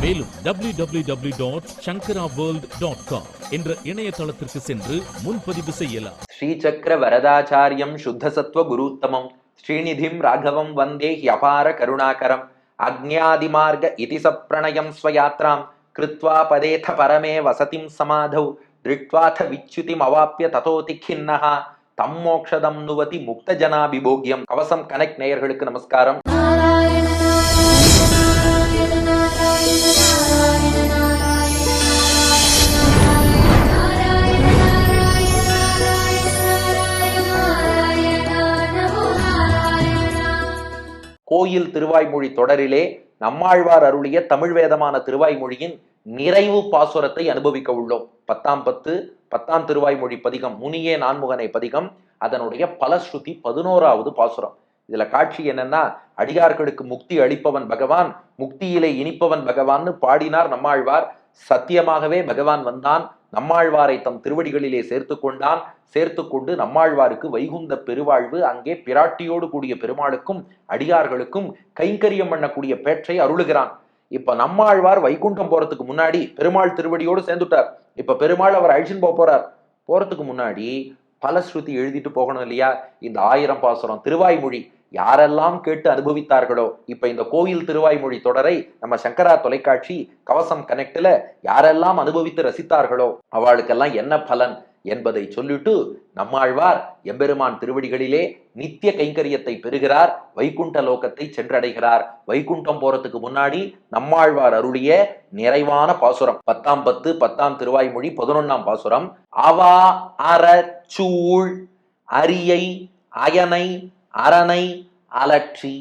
மேலும் W W W dot Sankara world dot com என்ற இணையதளத்திற்கு சென்று முன்பதிவு செய்யலாம். ஸ்ரீ சக்கர வரதாச்சாரியம் சுத்த சத்வ குருத்தமம் ஸ்ரீநிதிம் ராகவம் வந்தே ஹியபார கருணாகரம் அக்ஞாதிமார்க இதி சப்ரணயம் ஸ்வயாத்ராம் கிருத்வா பதேத பரமே வசதிம் சமாதௌ திருட்வாத விச்சுதிமவாப்பிய ததோதி கிண்ணஹா தம் மோக்ஷதம் நுவதி முக்த ஜனாபிபோக்யம் கவசம் கனெக்ட் நேயர்களுக்கு நமஸ்காரம் கோயில் திருவாய்மொழி தொடரிலே நம்மாழ்வார் அருளிய தமிழ் வேதமான திருவாய்மொழியின் நிறைவு பாசுரத்தை அனுபவிக்க உள்ளோம். பத்தாம் பத்து பத்தாம் திருவாய்மொழி பதிகம் முனியே நான்முகனை பதிகம் அதனுடைய பலஸ்ருதி பதினோராவது பாசுரம். இதுல காட்சி என்னன்னா அடியார்களுக்கு முக்தி அளிப்பவன் பகவான் முக்தியிலே இனிப்பவன் பகவான்னு பாடினார் நம்மாழ்வார். சத்தியமாகவே பகவான் வந்தான். நம்மாழ்வாரை தம் திருவடிகளிலே சேர்த்து கொண்டான். சேர்த்து கொண்டு நம்மாழ்வாருக்கு வைகுந்த பெருவாழ்வு அங்கே பிராட்டியோடு கூடிய பெருமாளுக்கும் அடியார்களுக்கும் கைங்கரியம் பண்ணக்கூடிய பேற்றை அருளுகிறான். இப்ப நம்மாழ்வார் வைகுண்டம் போறதுக்கு முன்னாடி பெருமாள் திருவடியோடு சேர்ந்துட்டார். இப்ப பெருமாள் அவர் அழிச்சுன்னு போக போறார். போறதுக்கு முன்னாடி பலஸ்ருதி எழுதிட்டு போகணும் இல்லையா? இந்த ஆயிரம் பாசுரம் திருவாய்மொழி. யாரெல்லாம் கேட்டு அனுபவித்தார்களோ இப்ப இந்த கோயில் திருவாய்மொழி தொடரை நம்ம சங்கரா தொலைக்காட்சி கவசம் கனெக்ட்ல யாரெல்லாம் அனுபவித்து ரசித்தார்களோ அவளுக்கெல்லாம் என்ன பலன் என்பதை சொல்லிட்டு நம்மாழ்வார் எம்பெருமான் திருவடிகளிலே நித்திய கைங்கரியத்தை பெறுகிறார் வைகுண்ட லோகத்தை சென்றடைகிறார். வைகுண்டம் போறதுக்கு முன்னாடி நம்மாழ்வார் அருளிய நிறைவான பாசுரம். பத்தாம் பத்து பத்தாம் திருவாய்மொழி பதினொன்னாம் பாசுரம். அவா அற சூழ் அரியை அயனை அரணை அலற்றி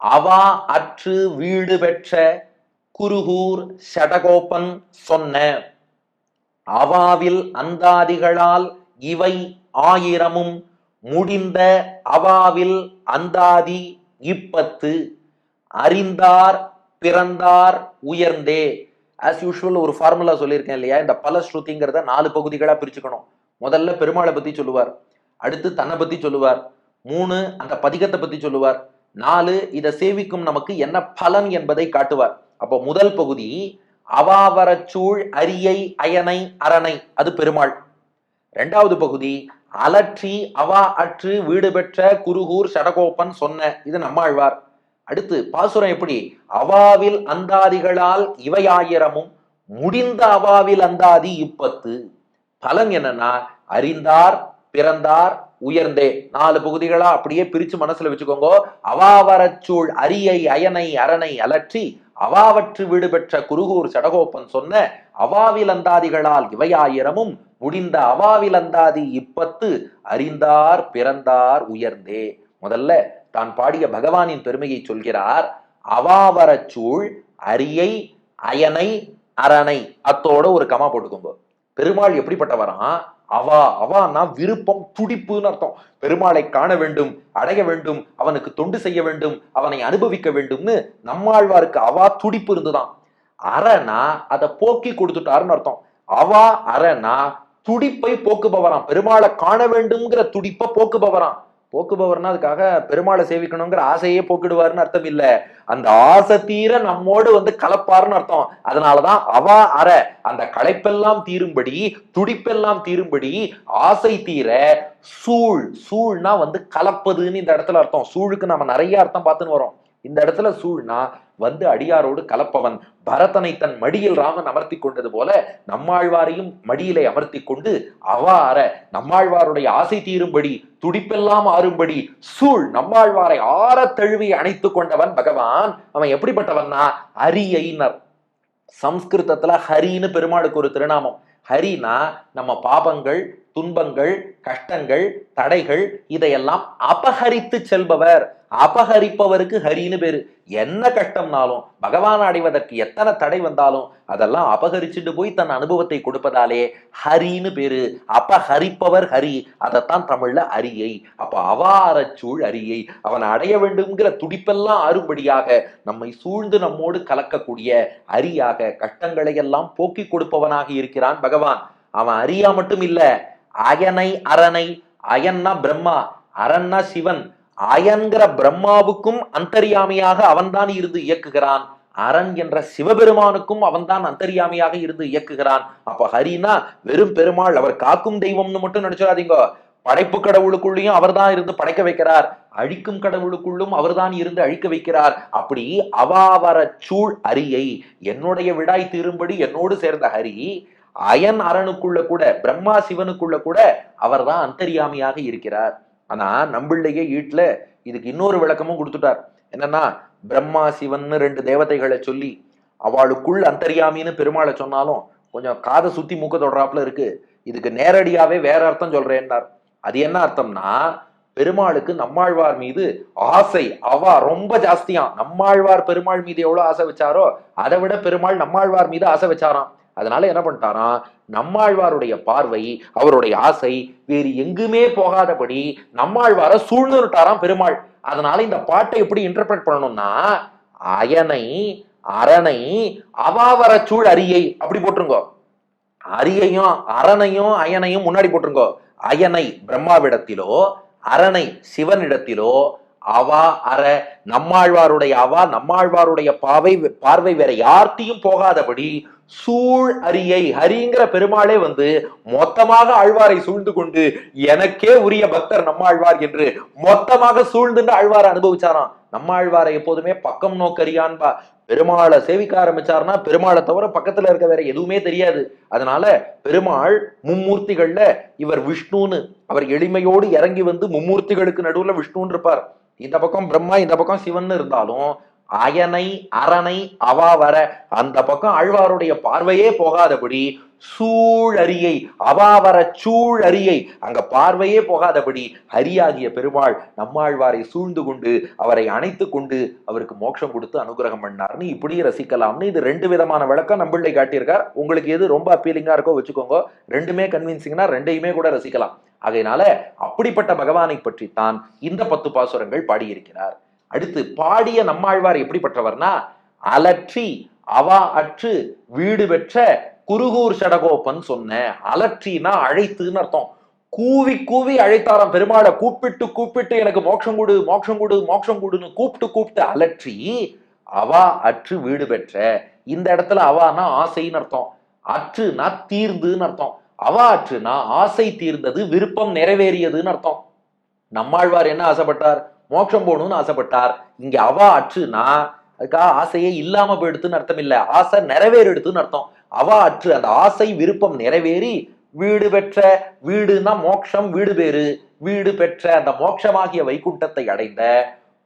அவா அற்று வீடு பெற்ற குருகூர் ஷடகோபன் சொன்ன அவாவில் அந்தாதிகளால் இவை ஆயிரமும் முடிந்த அவாவில் அந்தாதி இப்பத்து அறிந்தார் பிறந்தார் உயர்ந்தே. ஆஸ் யூஷுவல் ஒரு ஃபார்முலா சொல்லியிருக்கேன் இல்லையா? இந்த பல ஸ்ருதிங்கிறத நாலு பகுதிகளா பிரிச்சுக்கணும். முதல்ல பெருமாளை பத்தி சொல்லுவார் அடுத்து தன்னை பத்தி சொல்லுவார். மூணு அந்த பதிகத்தை பத்தி சொல்லுவார். நாலு இதை சேவிக்கும் நமக்கு என்ன பலன் என்பதை காட்டுவார். அப்போ முதல் பகுதி அவாவரச்சூழ் அரியை அயனை அரணை அது பெருமாள். இரண்டாவது பகுதி அலற்றி அவா அற்று வீடு பெற்ற குருகூர் சடகோப்பன் சொன்ன இது நம்மாழ்வார். அடுத்து பாசுரம் எப்படி? அவாவில் அந்தாதிகளால் இவையாயிரமும் முடிந்த அவாவில் அந்தாதி இப்பத்து. பலன் என்னன்னா அறிந்தார் பிறந்தார் உயர்ந்தே. நாலு பகுதிகளா? அப்படியே பிரிச்சு மனசுல வச்சுக்கோங்க. அவாவரச்சூழ் அரியை அயனை அரணை அலற்றி அவாவற்று வீடு பெற்ற குருகூர் சடகோப்பன் சொன்ன அவாவிலந்தாதிகளால் இவையாயிரமும் முடிந்த அவாவிலந்தாதி இப்பத்து அறிந்தார் பிறந்தார் உயர்ந்தே. முதல்ல தான் பாடிய பகவானின் பெருமையை சொல்கிறார் அவாவரச்சூழ் அரியை அயனை அரணை. அத்தோட ஒரு கமா போட்டுக்கோங்க. பெருமாள் எப்படிப்பட்டவரான் அவா அவான்னா விருப்பம் துடிப்புன்னு அர்த்தம். பெருமாளை காண வேண்டும் அடைய வேண்டும் அவனுக்கு தொண்டு செய்ய வேண்டும் அவனை அனுபவிக்க வேண்டும்னு நம்மாழ்வாருக்கு அவா துடிப்பு இருந்துதான். அறனா அதை போக்கி கொடுத்துட்டாருன்னு அர்த்தம். அவா அறனா துடிப்பை போக்குபவராம். பெருமாளை காண வேண்டும்ங்கிற துடிப்பை போக்குபவரான் போக்குபவர்னா அதுக்காக பெருமாளை சேவிக்கணுங்கிற ஆசையே போக்கிடுவாருன்னு அர்த்தம் இல்ல. அந்த ஆசை தீர நம்மோடு வந்து கலப்பாருன்னு அர்த்தம். அதனாலதான் அவா அற அந்த களைப்பெல்லாம் தீரும்படி துடிப்பெல்லாம் தீரும்படி ஆசை தீர சூழ் சூழ்னா வந்து கலப்பதுன்னு இந்த இடத்துல அர்த்தம். சூழுக்கு நம்ம நிறைய அர்த்தம் பார்த்துன்னு வரோம் இந்த இடத்துல சூழ்னா வந்து அடியாரோடு கலப்பவன். பரதனை தன் மடியில் ராமன் அமர்த்தி கொண்டது போல நம்மாழ்வாரையும் மடியிலே அமர்த்தி கொண்டு அவார நம்மாழ்வாருடைய ஆசை தீரும்படி துடிப்பெல்லாம் ஆறும்படி சூழ் நம்மாழ்வாரை ஆற தழுவி அணைத்து கொண்டவன் பகவான். அவன் எப்படிப்பட்டவன்னா அரியைனர் சம்ஸ்கிருதத்துல ஹரின்னு பெருமாளுக்கு ஒரு திருநாமம். ஹரினா நம்ம பாபங்கள் துன்பங்கள் கஷ்டங்கள் தடைகள் இதையெல்லாம் அபகரித்து செல்பவர். அபகரிப்பவருக்கு ஹரின்னு பேரு. என்ன கஷ்டம்னாலும் பகவான் அடைவதற்கு எத்தனை தடை வந்தாலும் அதெல்லாம் அபகரிச்சுட்டு போய் தன் அனுபவத்தை கொடுப்பதாலே ஹரின்னு பேரு. அபகரிப்பவர் ஹரி. அதைத்தான் தமிழ்ல அரியை. அப்ப அவாரச்சூழ் அரியை. அவன் அடைய வேண்டும்ங்கிற துடிப்பெல்லாம் ஆறும்படியாக நம்மை சூழ்ந்து நம்மோடு கலக்கக்கூடிய அரியாக கஷ்டங்களை எல்லாம் போக்கி கொடுப்பவனாக இருக்கிறான் பகவான். அவன் அரியா மட்டும் இல்ல அயனை அரணை அயன்னா பிரம்மா அரன்னா சிவன் அயன்கிற பிரம்மாவுக்கும் அந்தரியாமியாக அவன்தான் இருந்து இயக்குகிறான். அரண் என்ற சிவபெருமானுக்கும் அவன்தான் அந்தரியாமியாக இருந்து இயக்குகிறான். அப்ப ஹரினா வெறும் பெருமாள் அவர் காக்கும் தெய்வம்னு மட்டும் நினைச்சிடாதீங்க படைப்பு கடவுளுக்குள்ளேயும் அவர்தான் இருந்து படைக்க வைக்கிறார். அழிக்கும் கடவுளுக்குள்ளும் அவர்தான் இருந்து அழிக்க வைக்கிறார். அப்படி அவாவர சூழ் அரியை என்னுடைய விடாய் தீரும்படி என்னோடு சேர்ந்த ஹரி அயன் அரணுக்குள்ள கூட பிரம்மா சிவனுக்குள்ள கூட அவர்தான் அந்தரியாமியாக இருக்கிறார். ஆனால் நம்பிள்ளையே ஈட்டில் இதுக்கு இன்னொரு விளக்கமும் கொடுத்துட்டார். என்னன்னா பிரம்மா சிவன்னு ரெண்டு தேவதைகளை சொல்லி அவளுக்குள் அந்தரியாமின்னு பெருமாளை சொன்னாலும் கொஞ்சம் காதை சுத்தி மூக்க தொடராப்புல இருக்கு. இதுக்கு நேரடியாவே வேற அர்த்தம் சொல்றேன்னார். அது என்ன அர்த்தம்னா பெருமாளுக்கு நம்மாழ்வார் மீது ஆசை அவா ரொம்ப ஜாஸ்தியாம். நம்மாழ்வார் பெருமாள் மீது எவ்வளவு ஆசை வச்சாரோ அதை விட பெருமாள் நம்மாழ்வார் மீது ஆசை வச்சாராம். அதனால என்ன பண்ணிட்டாராம் நம்மாழ்வாருடைய பார்வை அவருடைய ஆசை வேறு எங்குமே போகாதபடி நம்மாழ்வார சூழ்ந்துட்டாராம் பெருமாள். அதனால இந்த பாட்டை எப்படி இன்டர்பிரட் பண்ணணும்னா அயனை அரணை அவாவர சூழ் அரியை அப்படி போட்டுருங்கோ. அரியையும் அரணையும் அயனையும் முன்னாடி போட்டுருங்கோ. அயனை பிரம்மாவிடத்திலோ அரணை சிவனிடத்திலோ அவா அற நம்மாழ்வாருடைய அவா நம்மாழ்வாருடைய பாவை பார்வை வேற யார்த்தையும் போகாதபடி சூழ் அரியை ஹரிங்கிற பெருமாளே வந்து மொத்தமாக ஆழ்வாரை சூழ்ந்து கொண்டு எனக்கே உரிய பக்தர் நம்மாழ்வார் என்று மொத்தமாக சூழ்ந்துட்டு ஆழ்வாரை அனுபவிச்சாராம். நம்மாழ்வாரை எப்போதுமே பக்கம் நோக்கறியான்பா. பெருமாளை சேவிக்க ஆரம்பிச்சாருன்னா பெருமாளை தவிர பக்கத்துல இருக்க வேற எதுவுமே தெரியாது. அதனால பெருமாள் மும்மூர்த்திகள்ல இவர் விஷ்ணுன்னு அவர் எளிமையோடு இறங்கி வந்து மும்மூர்த்திகளுக்கு நடுவுல விஷ்ணுன்னு இருப்பார் இந்த பக்கம் பிரம்மா இந்த பக்கம் சிவன் இருந்தாலும் அயனை அரணை அவா வர. அந்த பக்கம் ஆழ்வாருடைய பார்வையே போகாதபடி சூழறியை அவாவர சூழரியை அங்க பார்வையே போகாதபடி ஹரியாகிய பெருமாள் நம்மாழ்வாரை சூழ்ந்து கொண்டு அவரை அணைத்து கொண்டு அவருக்கு மோட்சம் கொடுத்து அனுகிரகம் பண்ணார்னு இப்படி ரசிக்கலாம்னு இது ரெண்டு விதமான விளக்கம் நம்பிள்ளை காட்டியிருக்கார். உங்களுக்கு எது ரொம்ப அப்பீலிங்கா இருக்கோ வச்சுக்கோங்க. ரெண்டுமே கன்வின்சிங்னா ரெண்டையுமே கூட ரசிக்கலாம். ஆகையினால அப்படிப்பட்ட பகவானை பற்றித்தான் இந்த பத்து பாசுரங்கள் பாடியிருக்கிறார். அடுத்து பாடிய நம்மாழ்வார் எப்படிப்பட்டவர்னா அலற்றி அவா அற்று வீடு பெற்ற குருகூர் சடகோப்பன் சொன்ன அலற்றினா அழைத்துன்னு அர்த்தம். கூவி கூவி அழைத்தாராம் பெருமாளை கூப்பிட்டு கூப்பிட்டு எனக்கு மோட்சம் கொடு மோட்சம் கொடு மோட்சம் கொடுன்னு கூப்பிட்டு கூப்பிட்டு அலற்றி அவா அற்று வீடு பெற்ற. இந்த இடத்துல அவானா ஆசைன்னு அர்த்தம். அற்றுனா தீர்ந்துன்னு அர்த்தம். அவா அற்றுனா ஆசை தீர்ந்தது விருப்பம் நிறைவேறியதுன்னு அர்த்தம். நம்மாழ்வார் என்ன ஆசைப்பட்டார்? மோட்சம் போகணும்னு ஆசைப்பட்டார். இங்க அவா அற்றுனா அதுக்காக ஆசையே இல்லாம போயிடுத்துன்னு அர்த்தம் இல்ல. ஆசை நிறைவேறிடுத்துன்னு அர்த்தம். அவா அற்று அந்த ஆசை விருப்பம் நிறைவேறி வீடு பெற்ற வீடுனா மோட்சம் வீடு பேரு வீடு பெற்ற அந்த மோட்சமாகிய வைகுண்டத்தை அடைந்த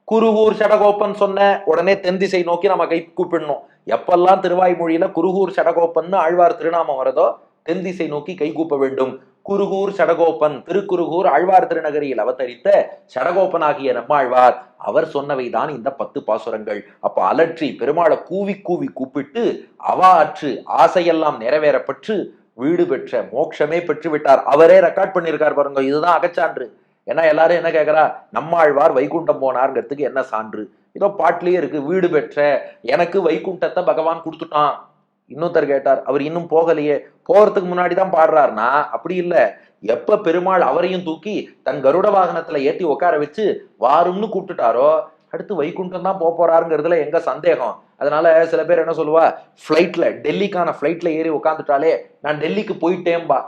குருகூர் சடகோப்பன் சொன்ன உடனே தென் திசை நோக்கி நம்ம கை கூப்பிடணும். எப்பெல்லாம் திருவாய்மொழியில குருகூர் சடகோப்பன்னு ஆழ்வார் திருநாமம் வரதோ தென் திசை நோக்கி கை கூப்ப வேண்டும். குருகூர் சடகோப்பன் திருக்குருகூர் ஆழ்வார் திருநகரியில் அவதரித்த சடகோபனாகிய நம்மாழ்வார் அவர் சொன்னவைதான் இந்த பத்து பாசுரங்கள். அப்ப அலற்றி பெருமாளை கூவி கூவி கூப்பிட்டு அவா அற்று ஆசையெல்லாம் நிறைவேறப்பட்டு வீடு பெற்ற மோட்சமே பெற்று விட்டார் அவரே ரெக்கார்ட் பண்ணியிருக்கார் பாருங்க இதுதான் அகச்சான்று. ஏன்னா எல்லாரும் என்ன கேட்கறா நம்மாழ்வார் வைகுண்டம் போனார்ங்கிறதுக்கு என்ன சான்று? இதோ பாட்டிலேயே இருக்கு வீடு பெற்ற எனக்கு வைகுண்டத்தை பகவான் கொடுத்துட்டான். இன்னொருத்தர் கேட்டார் அவர் இன்னும் போகலையே போறதுக்கு முன்னாடி தான் பாடுறாருனா? அப்படி இல்ல. எப்ப பெருமாள் அவரையும் தூக்கி தன் கருட வாகனத்துல ஏத்தி உட்கார வச்சு வாரும்னு கூப்பிட்டுட்டாரோ அடுத்து வைகுண்டம் தான் போக போறாருங்கிறதுல எங்க சந்தேகம்? அதனால சில பேர் என்ன சொல்லுவா ஃப்ளைட்ல டெல்லிக்கான ஃப்ளைட்ல ஏறி உட்காந்துட்டாலே நான் டெல்லிக்கு போயிட்டேன்பா.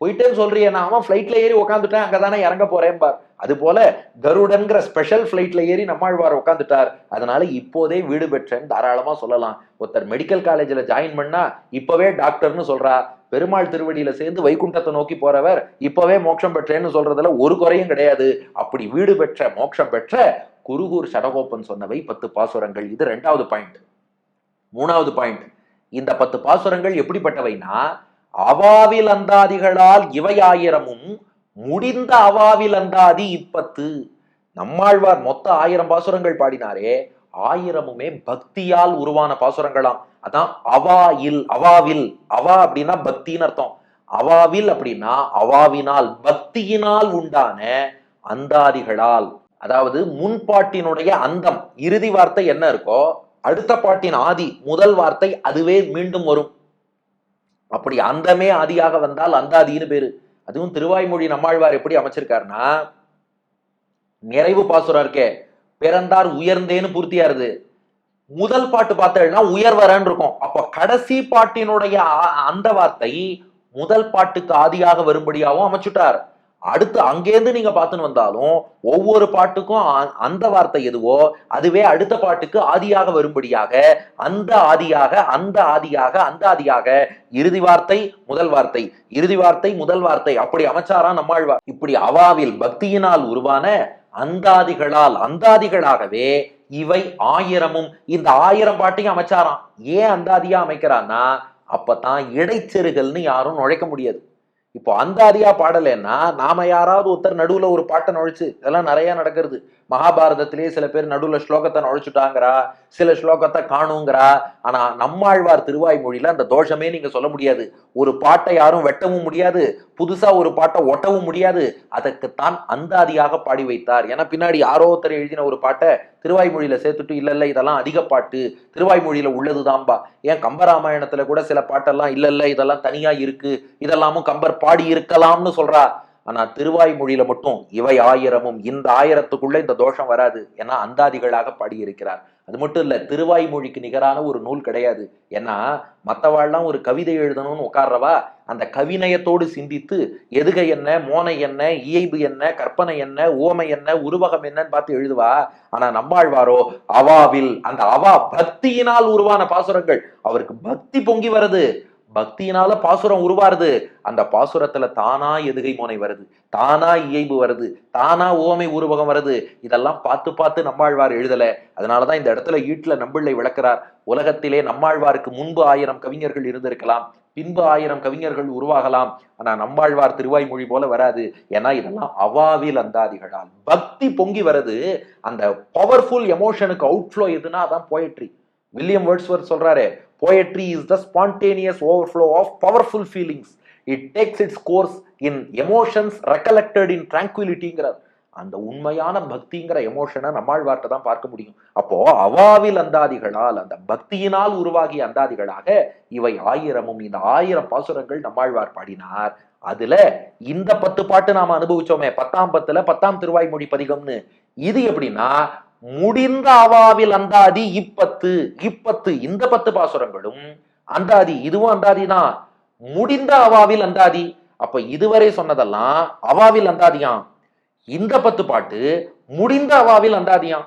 போயிட்டேன்னு சொல்றியே நான் அவன் ஃப்ளைட்ல ஏறி உட்காந்துட்டேன் அங்கதானே இறங்க போறேன்பார். அது போல கருடன்கிற ஸ்பெஷல் ஃப்ளைட்ல ஏறி நம்மாழ்வார் உட்காந்துட்டார் அதனால இப்போதே வீடு பெற்றேன்னு தாராளமா சொல்லலாம். ஒருத்தர் மெடிக்கல் காலேஜ்ல ஜாயின் பண்ணா இப்பவே டாக்டர்னு சொல்றா. பெருமாள் திருவடியில சேர்ந்து வைகுண்டத்தை நோக்கி போறவர் இப்பவே மோட்சம் பெற்றேன்னு சொல்றதுல ஒரு குறையும் கிடையாது. அப்படி வீடு பெற்ற மோட்சம் பெற்ற குருகூர் சடகோப்பன் சொன்னவை பத்து பாசுரங்கள். இது ரெண்டாவது பாயிண்ட் மூணாவது பாயிண்ட் இந்த பத்து பாசுரங்கள் எப்படிப்பட்டவைனா அவாவில் அந்தாதிகளால் இவையாயிரமும் முடிந்த அவாவில் அந்தாதி இப்பத்து. நம்மாழ்வார் மொத்த ஆயிரம் பாசுரங்கள் பாடினாரே ஆயிரமுமே பக்தியால் உருவான பாசுரங்களாம். அதான் அவா இல் அவாவில். அவா அப்படின்னா பக்தின்னு அர்த்தம். அவாவில் அப்படின்னா அவாவினால் பக்தியினால் உண்டான அந்தாதிகளால் அதாவது முன்பாட்டினுடைய அந்தம் இறுதி வார்த்தை என்ன இருக்கோ அடுத்த பாட்டின் ஆதி முதல் வார்த்தை அதுவே மீண்டும் வரும். அப்படி அந்தமே ஆதியாக வந்தால் அந்தாதின்னு பேரு. அதுவும் திருவாய்மொழி நம்மாழ்வார் எப்படி அமைச்சிருக்காருன்னா நிறைவு பாசுரம் இருக்கே பிறந்தார் உயர்ந்தேன்னு பூர்த்தியாருது. முதல் பாட்டு பார்த்தேன்னா உயர்வரன்னு இருக்கும். அப்ப கடைசி பாட்டினுடைய அந்த வார்த்தை முதல் பாட்டுக்கு ஆதியாக வரும்படியாகவும் அமைச்சுட்டார். அடுத்து அங்கேருந்து நீங்க பார்த்துன்னு வந்தாலும் ஒவ்வொரு பாட்டுக்கும் அந்த வார்த்தை எதுவோ அதுவே அடுத்த பாட்டுக்கு ஆதியாக வரும்படியாக அந்த ஆதியாக அந்த ஆதியாக அந்த ஆதியாக இறுதி வார்த்தை முதல் வார்த்தை இறுதி வார்த்தை முதல் வார்த்தை அப்படி அமைச்சாராம் நம்மாழ்வார் இப்படி அவாவில் பக்தியினால் உருவான அந்தாதிகளால் அந்தாதிகளாகவே இவை ஆயிரமும் இந்த ஆயிரம் பாட்டையும் அமைச்சாராம். ஏன் அந்தாதியா அமைக்கிறான்னா அப்பதான் இடைச்செருகல்னு யாரும் நுழைக்க முடியாது. இப்போ அந்த அதிகா பாடலைன்னா நாம யாராவது ஒருத்தர் நடுவில் ஒரு பாட்டை நுழைச்சு இதெல்லாம் நிறைய நடக்கிறது. மகாபாரதத்திலேயே சில பேர் நடுவுல ஸ்லோகத்தை நுழைச்சுட்டாங்கிறா சில ஸ்லோகத்தை காணுங்கிறா. ஆனா நம்மாழ்வார் திருவாய்மொழியில் அந்த தோஷமே நீங்க சொல்ல முடியாது. ஒரு பாட்டை யாரும் வெட்டவும் முடியாது. புதுசா ஒரு பாட்டை ஒட்டவும் முடியாது. அதற்குத்தான் அந்தாதியாக பாடி வைத்தார். ஏன்னா பின்னாடி யாரோ ஒருத்தர் எழுதின ஒரு பாட்டை திருவாய்மொழியில சேர்த்துட்டு இல்ல இல்ல இதெல்லாம் அதிக பாட்டு. திருவாய்மொழியில உள்ளதுதான்பா. ஏன் கம்பராமாயணத்துல கூட சில பாட்டெல்லாம் இல்ல இல்ல இதெல்லாம் தனியா இருக்கு. இதெல்லாமும் கம்பர் பாடி இருக்கலாம்னு சொல்றா. ஆனா திருவாய்மொழியில மட்டும் இவை ஆயிரமும் இந்த ஆயிரத்துக்குள்ள இந்த தோஷம் வராது ஏன்னா அந்தாதிகளாக பாடியிருக்கிறார். அது மட்டும் இல்ல திருவாய்மொழிக்கு நிகரான ஒரு நூல் கிடையாது. ஏன்னா மத்தவாள்லாம் ஒரு கவிதை எழுதணும்னு உட்கார்றவா அந்த கவிநயத்தோடு சிந்தித்து எதுகை என்ன மோனை என்ன இயைபு என்ன கற்பனை என்ன ஓமை என்ன உருவகம் என்னன்னு பார்த்து எழுதுவா. ஆனா நம்மாழ்வாரோ அவாவில் அந்த அவா பக்தியினால் உருவான பாசுரங்கள் அவருக்கு பக்தி பொங்கி வருது பக்தியினால பாசுரம் உருவாருது. அந்த பாசுரத்துல தானா எதுகை மோனை வருது. தானா இயைபு வருது. தானா ஓமை உருவகம் வருது. இதெல்லாம் பார்த்து பார்த்து நம்மாழ்வார் எழுதல. அதனாலதான் இந்த இடத்துல ஈட்டுல நம்பிள்ளை விளக்குறார். உலகத்திலே நம்மாழ்வாருக்கு முன்பு ஆயிரம் கவிஞர்கள் இருந்திருக்கலாம். பின்பு ஆயிரம் கவிஞர்கள் உருவாகலாம். ஆனா நம்மாழ்வார் திருவாய்மொழி போல வராது. ஏன்னா இதெல்லாம் அவாவில் அந்தாதிகளால். பக்தி பொங்கி வருது. அந்த பவர்ஃபுல் எமோஷனுக்கு அவுட்ஃப்ளோ எதுனா அதான் போயட்ரி வில்லியம் வேர்ட்ஸ்வர்த் சொல்றாரு poetry is the spontaneous overflow of powerful feelings. It takes its course in emotions recollected in tranquilityங்கிறார் அந்த உண்மையான பக்திங்கிற எமோஷனை நம்மாழ்வார்ட்ட தான் பார்க்க முடியும். அப்போ அவாவில் அந்தாதிகளால் அந்த பக்தியினால் உருவாகிய அந்தாதிகளாக இவை ஆயிரமும் இந்த ஆயிரம் பாசுரங்கள் நம்மாழ்வார் பாடினார். அதுல இந்த பத்து பாட்டு நாம அனுபவிச்சோமே பத்தாம் பத்துல பத்தாம் திருவாய்மொழி பதிகம்னு. இது எப்படின்னா முடிந்த அவாவில் அந்தாதி இப்பத்து இப்பத்து இந்த பத்து பாசுரங்களும் அந்தாதி இதுவும் அந்தாதி தான் முடிந்த அவாவில் அந்தாதி. அப்ப இதுவரை சொன்னதெல்லாம் அவாவில் அந்தாதியாம். இந்த பத்து பாட்டு முடிந்த அவாவில் அந்தாதியாம்.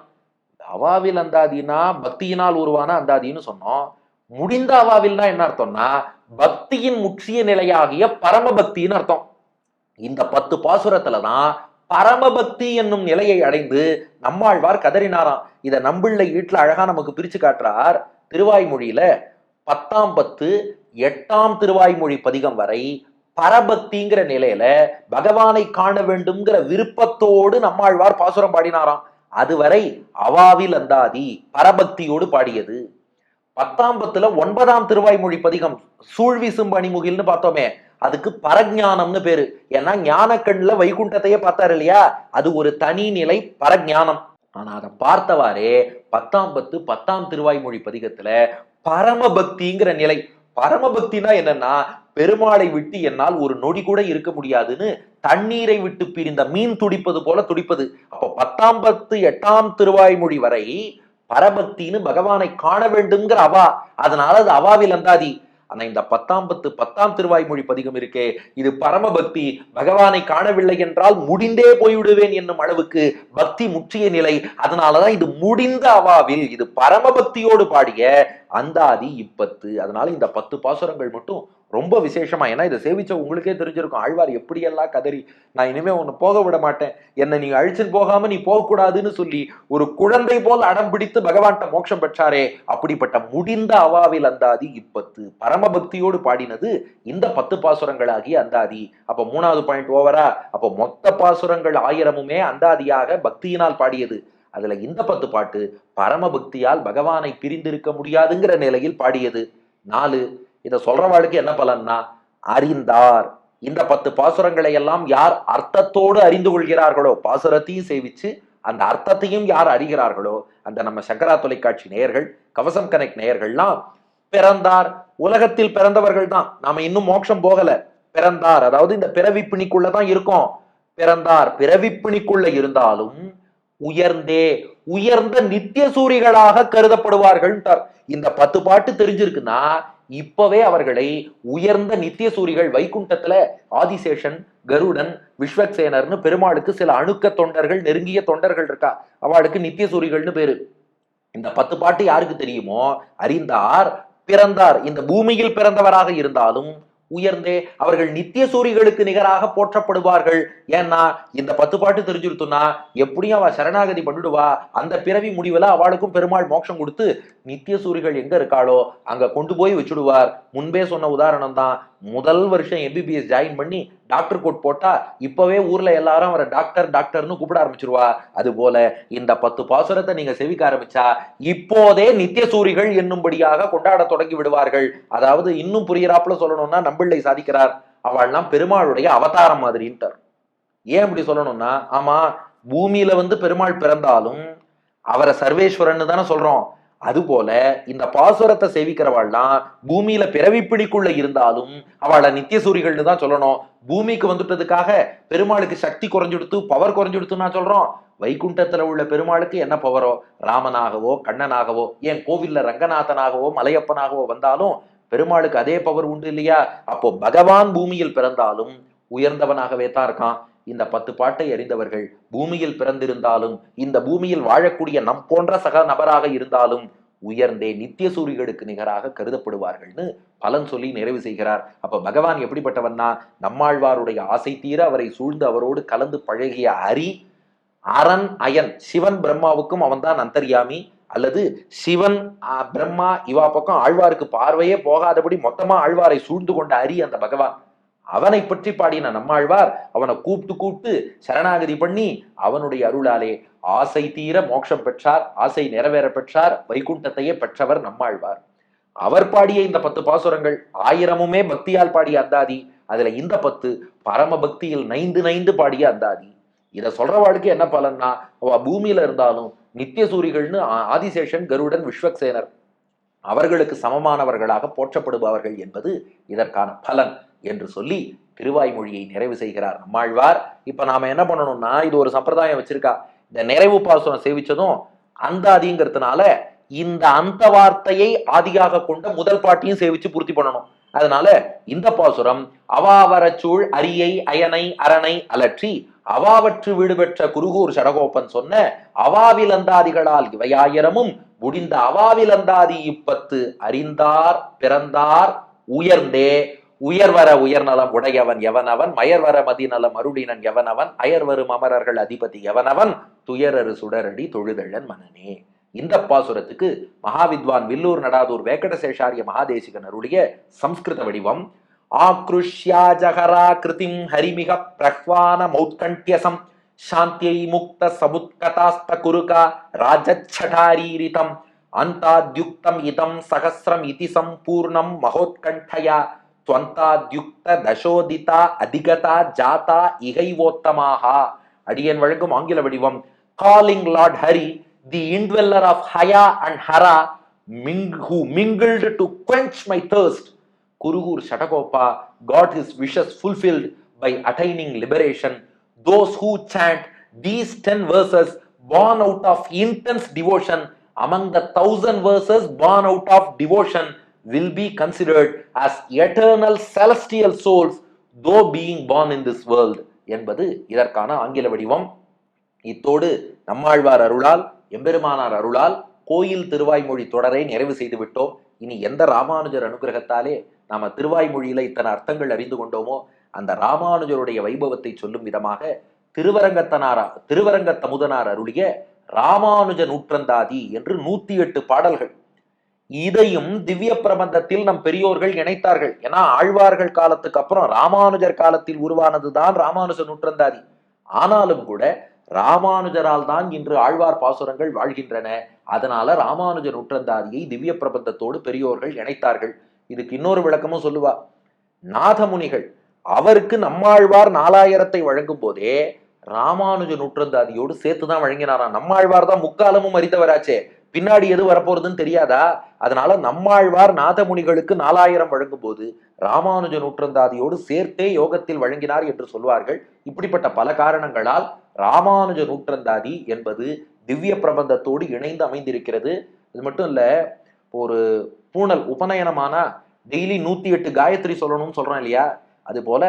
அவாவில் அந்தாதினா பக்தியினால் உருவான அந்தாதின்னு சொன்னோம். முடிந்த அவாவில்னா என்ன அர்த்தம்னா பக்தியின் முற்றிய நிலையாகிய பரமபக்தின்னு அர்த்தம். இந்த பத்து பாசுரத்துல தான் பரமபக்தி என்னும் நிலையை அடைந்து நம்மாழ்வார் கதறினாராம். இதை நம்பிள்ளை ஈட்டில் அழகா நமக்கு பிரிச்சு காட்டுறார். திருவாய்மொழியில பத்தாம் பத்து எட்டாம் திருவாய்மொழி பதிகம் வரை பரபக்திங்கிற நிலையில பகவானை காண வேண்டும்ங்கிற விருப்பத்தோடு நம்மாழ்வார் பாசுரம் பாடினாராம். அதுவரை அவாவில் அந்தாதி பரபக்தியோடு பாடியது. பத்தாம் பத்துல ஒன்பதாம் திருவாய்மொழி பதிகம் சூழ்விசும் பணிமுகில்னு பார்த்தோமே அதுக்கு பரஜானம்னு பேரு. ஏன்னா ஞானக்கண்ணுல வைகுண்டத்தையே பார்த்தாரு இல்லையா? அது ஒரு தனி நிலை பரஜானம் ஆனா அதை பார்த்தவாறே பத்தாம் பத்து பத்தாம் திருவாய்மொழி பதிகத்துல பரமபக்திங்கிற நிலை. பரமபக்தினா என்னன்னா பெருமாளை விட்டு என்னால் ஒரு நொடி கூட இருக்க முடியாதுன்னு தண்ணீரை விட்டு பிரிந்த மீன் துடிப்பது போல துடிப்பது. அப்போ பத்தாம் பத்து எட்டாம் திருவாய்மொழி வரை பரபக்தின்னு பகவானை காண வேண்டும்ங்கிற அவா. அதனால அது அவாவில் அந்தாதி. ஆனா இந்த பத்தாம் பத்து பத்தாம் திருவாய்மொழி பதிகம் இருக்கே. இது பரமபக்தி. பகவானை காணவில்லை என்றால் முடிந்தே போய்விடுவேன் என்னும் அளவுக்கு பக்தி முற்றிய நிலை. அதனாலதான் இது முடிந்த அவாவில் இது பரமபக்தியோடு பாடிய அந்தாதி இப்பத்து. அதனால இந்த பத்து பாசுரங்கள் மட்டும் ரொம்ப விசேஷமா. ஏன்னா இதை சேவிச்ச உங்களுக்கே தெரிஞ்சிருக்கும். ஆழ்வார் எப்படியெல்லாம் கதறி நான் இனிமே ஒன்று போக விட மாட்டேன். என்னை நீ அழிச்சுன்னு போகாம நீ போகக்கூடாதுன்னு சொல்லி ஒரு குழந்தை போல் அடம் பிடித்து பகவான்கிட்ட மோட்சம் பெற்றாரே அப்படிப்பட்ட முடிந்த அவாவில் அந்தாதி இப்பத்து பரமபக்தியோடு பாடினது இந்த பத்து பாசுரங்களாகிய அந்தாதி. அப்ப மூணாவது பாயிண்ட் ஓவரா அப்ப மொத்த பாசுரங்கள் ஆயிரமுமே அந்தாதியாக பக்தியினால் பாடியது. அதுல இந்த பத்து பாட்டு பரமபக்தியால் பகவானை பிரிந்திருக்க முடியாதுங்கிற நிலையில் பாடியது. நாலு இதை சொல்றவாளுக்கு என்ன பலன்னா அறிந்தார். இந்த பத்து பாசுரங்களை எல்லாம் யார் அர்த்தத்தோடு அறிந்து கொள்கிறார்களோ பாசுரத்தையும் சேவிச்சு அந்த அர்த்தத்தையும் யார் அறிகிறார்களோ அந்த நம்ம சங்கரா தொலைக்காட்சி நேயர்கள் கவசம் கனெக்ட் நேயர்கள்லாம் பிறந்தார். உலகத்தில் பிறந்தவர்கள் தான் நாம இன்னும் மோட்சம் போகல. பிறந்தார். அதாவது இந்த பிறவி பிணிக்குள்ளதான் இருக்கோம். பிறந்தார். பிறவி பிணிக்குள்ள இருந்தாலும் உயர்ந்தே உயர்ந்த நித்திய சூரிகளாக கருதப்படுவார்கள் இந்த பத்து பாட்டு தெரிஞ்சிருக்குன்னா இப்பவே அவர்களை உயர்ந்த நித்திய சூரிகள் வைகுண்டத்துல ஆதிசேஷன் கருடன் விஸ்வக்சேனர்னு பெருமாளுக்கு சில அணுக்க தொண்டர்கள் நெருங்கிய தொண்டர்கள் இருக்கா? அவளுக்கு நித்திய சூரிகள்னு பேரு. இந்த பத்து பாட்டு யாருக்கு தெரியுமோ? அறிந்தார் பிறந்தார். இந்த பூமியில் பிறந்தவராக இருந்தாலும் உயர்ந்து அவர்கள் நித்திய சூரிகளுக்கு நிகராக போற்றப்படுவார்கள். ஏன்னா இந்த பத்து பாட்டு தெரிஞ்சிருத்துனா எப்படியும் அவ சரணாகதி பண்ணிடுவா. அந்த பிறவி முடிவுல அவளுக்கும் பெருமாள் மோட்சம் கொடுத்து நித்திய சூரிகள் எங்க இருக்காளோ அங்க கொண்டு போய் வச்சுடுவார். முன்பே சொன்ன உதாரணம் தான் முதல் வருஷம் எம்பிபிஎஸ் ஜாயின் பண்ணி டாக்டர் கோட் போட்டா இப்பவே ஊர்ல எல்லாரும் அவரை டாக்டர் டாக்டர்னு கூப்பிட ஆரம்பிச்சிருவா. அது போல இந்த பத்து பாசுரத்தை நீங்க செவிக்க ஆரம்பிச்சா இப்போதே நித்திய சூரிகள் என்னும்படியாக கொண்டாட தொடங்கி விடுவார்கள். அதாவது இன்னும் புரியறாப்புல சொல்லணும்னா நம்பிள்ளை சாதிக்கிறார். அவள்லாம் பெருமாளுடைய அவதாரம் மாதிரின்ட்டார். ஏன் அப்படி சொல்லணும்னா ஆமா பூமியில வந்து பெருமாள் பிறந்தாலும் அவரை சர்வேஸ்வரன் தானே சொல்றோம். அதுபோல இந்த பாசுரத்தை சேவிக்கிறவாள்லாம் பூமியில பிறவி பிடிக்குள்ள இருந்தாலும் அவளை நித்திய சூரிகள்னு தான் சொல்லணும். பூமிக்கு வந்துட்டதுக்காக பெருமாளுக்கு சக்தி குறைஞ்சுடுத்து பவர் குறைஞ்சுடுத்துன்னா சொல்றோம். வைகுண்டத்துல உள்ள பெருமாளுக்கு என்ன பவரோ ராமனாகவோ கண்ணனாகவோ ஏன் கோவில்ல ரங்கநாதனாகவோ மலையப்பனாகவோ வந்தாலும் பெருமாளுக்கு அதே பவர் உண்டு இல்லையா? அப்போ பகவான் பூமியில் பிறந்தாலும் உயர்ந்தவனாகவே தான் இருக்கான். இந்த பத்து பாட்டை அறிந்தவர்கள் பூமியில் பிறந்திருந்தாலும் இந்த பூமியில் வாழக்கூடிய நம் போன்ற சக நபராக இருந்தாலும் உயர்ந்தே நித்திய சூரிகளுக்கு நிகராக கருதப்படுவார்கள்னு பலன் சொல்லி நிறைவு செய்கிறார். அப்ப பகவான் எப்படிப்பட்டவன்னா நம்மாழ்வாருடைய ஆசை தீர அவரை சூழ்ந்து அவரோடு கலந்து பழகிய அரி அரண் அயன் சிவன் பிரம்மாவுக்கும் அவன்தான் அந்தர்யாமி அல்லது சிவன் பிரம்மா இவா பக்கம் ஆழ்வாருக்கு பார்வையே போகாதபடி மொத்தமா ஆழ்வாரை சூழ்ந்து கொண்ட அரி அந்த பகவான். அவனை பற்றி பாடின நம்மாழ்வார் அவனை கூப்பிட்டு கூப்பிட்டு சரணாகதி பண்ணி அவனுடைய அருளாலே ஆசை தீர மோட்சம் பெற்றார் ஆசை நிறைவேற பெற்றார் வைகுண்டத்தையே பெற்றவர் நம்மாழ்வார். அவர் பாடிய இந்த பத்து பாசுரங்கள் ஆயிரமுமே பக்தியால் பாடிய அந்தாதி. அதுல இந்த பத்து பரம பக்தியில் நைந்து நைந்து பாடிய அந்தாதி. இதை சொல்றவாளுக்கு என்ன பலன்னா அவ பூமியில இருந்தாலும் நித்திய சூரிகள்னு ஆதிசேஷன் கருடன் விஸ்வக்சேனர் அவர்களுக்கு சமமானவர்களாக போற்றப்படுபவர்கள் என்பது இதற்கான பலன். என்று சொல்லி திருவாய்மொழியை நிறைவு செய்கிறார். நம்மாழ்வார் இப்ப நாம என்ன பண்ணணும்னா இது ஒரு சம்பிரதாயம் வச்சிருக்கா. இந்த நிறைவு பாசுரம் சேவிச்சதும் அந்தாதிங்கிறதுனால இந்த அந்த வார்த்தையை ஆதியாக கொண்ட முதல் பாட்டையும் சேவிச்சு பூர்த்தி பண்ணணும். அதனால இந்த பாசுரம் அவாவரச்சூழ் அரியை அயனை அரணை அலற்றி அவாவற்று விடுபெற்ற குருகூர் சடகோப்பன் சொன்ன அவாவிலந்தாதிகளால் இவையாயிரமும் முடிந்த அவாவிலந்தாதி இப்பத்து அறிந்தார் பிறந்தார் உயர்ந்தே உயர்வர உயர்நலம் உடையவன் எவனவன்? மயர்வர மதிநலம் அருடினன் எவனவன்? அயர்வரும் அமரர்கள் அதிபதி எவனவன்? துயரரு சுடரடி தொழுதழன் மனநே இந்த பாசுரத்துக்கு மகாவித்வான் வில்லூர் நடாதூர் வேங்கடசேஷாரிய மகாதேசிகன் சம்ஸ்கிருத வடிவம். ஆக்ருஷ்யா ஜகரா கிருதிம் ஹரிமிக பிரஹ்வான மௌத்கண்டியசம். சாந்தியை முக்த சமுத்கதாஸ்த குருகா ராஜச்சடாரீரிதம். அந்தாத்யுக்தம் இதம் சகசிரம் இதி சம்பூர்ணம் மகோத்கண்டயா துவந்தாத்யுக்த தசோதிதா அதிகதா ஜாதா இகைவோத்தமாக அடியன் வழங்கும் ஆங்கில வடிவம் calling lord Hari the indweller of ஹயா அண்ட் ஹரா மிங் who mingled to quench my thirst Kurugur Sadagopa got his wishes fulfilled by attaining liberation those who chant these 10 verses born out of intense devotion among the thousand verses born out of devotion will be considered as eternal celestial souls though being born in this world. என்பது இதற்கான ஆங்கில வடிவம். இத்தோடு நம்மாழ்வார் அருளால் எம்பெருமானார் அருளால் கோயில் திருவாய்மொழி தொடரை நிறைவு செய்து விட்டோம். இனி எந்த ராமானுஜர் அனுகிரகத்தாலே நாம திருவாய்மொழியில இத்தனை அர்த்தங்கள் அறிந்து கொண்டோமோ அந்த ராமானுஜருடைய வைபவத்தை சொல்லும் விதமாக திருவரங்கத்தனாரா திருவரங்கத்தமுதனார் அருளிய ராமானுஜ நூற்றந்தாதி என்று நூத்தி எட்டு பாடல்கள். இதையும் திவ்ய பிரபந்தத்தில் நம் பெரியோர்கள் இணைத்தார்கள். ஏன்னா ஆழ்வார்கள் காலத்துக்கு அப்புறம் ராமானுஜர் காலத்தில் உருவானதுதான் ராமானுஜ நூற்றந்தாதி. ஆனாலும் கூட ராமானுஜரால் தான் இன்று ஆழ்வார் பாசுரங்கள் வாழ்கின்றன. அதனால ராமானுஜ நூற்றந்தாதியை திவ்ய பிரபந்தத்தோடு பெரியோர்கள் இணைத்தார்கள். இதுக்கு இன்னொரு விளக்கமும் சொல்லுவா. நாதமுனிகள் அவருக்கு நம்மாழ்வார் நாலாயிரத்தை வழங்கும் போதே ராமானுஜ நூற்றந்தாதியோடு சேர்த்து தான் வழங்கினாராம். நம்மாழ்வார் தான் முக்காலமும் அறிந்தவராச்சே பின்னாடி எது வரப்போறதுன்னு தெரியாதா? அதனால நம்மாழ்வார் நாதமுனிகளுக்கு நாலாயிரம் வழங்கும் போது ராமானுஜ நூற்றந்தாதியோடு சேர்த்தே யோகத்தில் வழங்கினார் என்று சொல்வார்கள். இப்படிப்பட்ட பல காரணங்களால் ராமானுஜ நூற்றந்தாதி என்பது திவ்ய பிரபந்தத்தோடு இணைந்து அமைந்திருக்கிறது. இது மட்டும் இல்ல ஒரு பூணல் உபநயனமானா டெய்லி நூத்தி எட்டு காயத்ரி சொல்லணும்னு சொல்றோம் இல்லையா? அது போல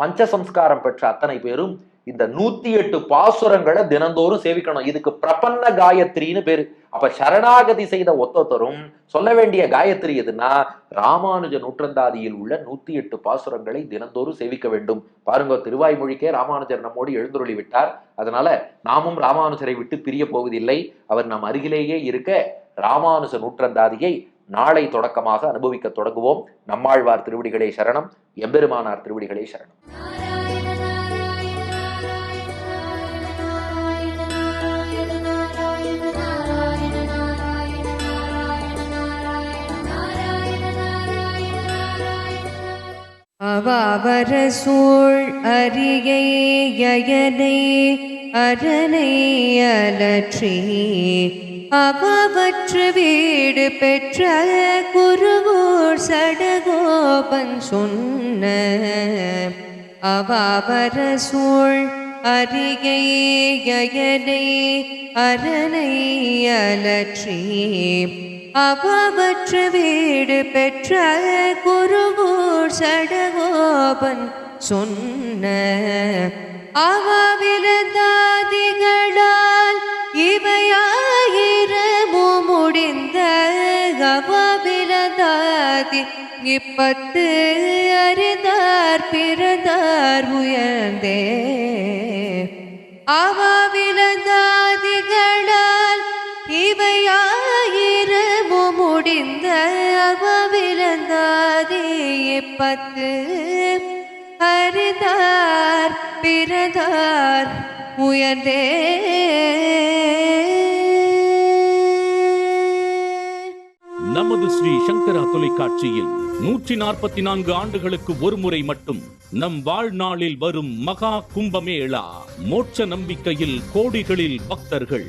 பஞ்சசம்ஸ்காரம் பெற்ற அத்தனை பேரும் இந்த நூத்தி எட்டு பாசுரங்களை தினந்தோறும் சேவிக்கணும். இதுக்கு பிரபன்ன காயத்ரின்னு பேரு. அப்ப சரணாகதி செய்த ஒத்தொத்தரும் சொல்ல வேண்டிய காயத்ரி எதுன்னா ராமானுஜ நூற்றந்தாதியில் உள்ள நூத்தி எட்டு பாசுரங்களை தினந்தோறும் சேவிக்க வேண்டும். பாருங்க திருவாய்மொழிக்கே ராமானுஜர் நம்மோடு எழுந்துருளி விட்டார். அதனால நாமும் ராமானுஜரை விட்டு பிரிய போவதில்லை. அவர் நம் அருகிலேயே இருக்க ராமானுஜ நூற்றந்தாதியை நாளை தொடக்கமாக அனுபவிக்க தொடங்குவோம். நம்மாழ்வார் திருவடிகளே சரணம் எம்பெருமானார் திருவடிகளே சரணம். அவர சூழ் அரியை யயனை அரணை அலற்றி அவவற்று வீடு பெற்ற குருவூர் சடகோபன் சொன்ன அவர சூழ் அரியை யயனை அரணை அலற்றி அவவற்று வீடு பெற்ற குருவூர் சடகோபன் சொன்ன அவவிலதாதிகளால் இவையாயிரமோ முடிந்த அவவிலதாதி இப்பத்து அறிந்தார் பிறந்தார் உயர்ந்தே. அவவிலதாதிகளால் பத்து இப்பத்து பிறதார் உயர்ந்தே. நமது ஸ்ரீ சங்கரா தொலைக்காட்சியில் நூற்றி நாற்பத்தி நான்கு ஆண்டுகளுக்கு ஒரு முறை மட்டும் நம் வாழ்நாளில் வரும் மகா கும்பமேளா மோட்ச நம்பிக்கையில் கோடிகளில் பக்தர்கள்.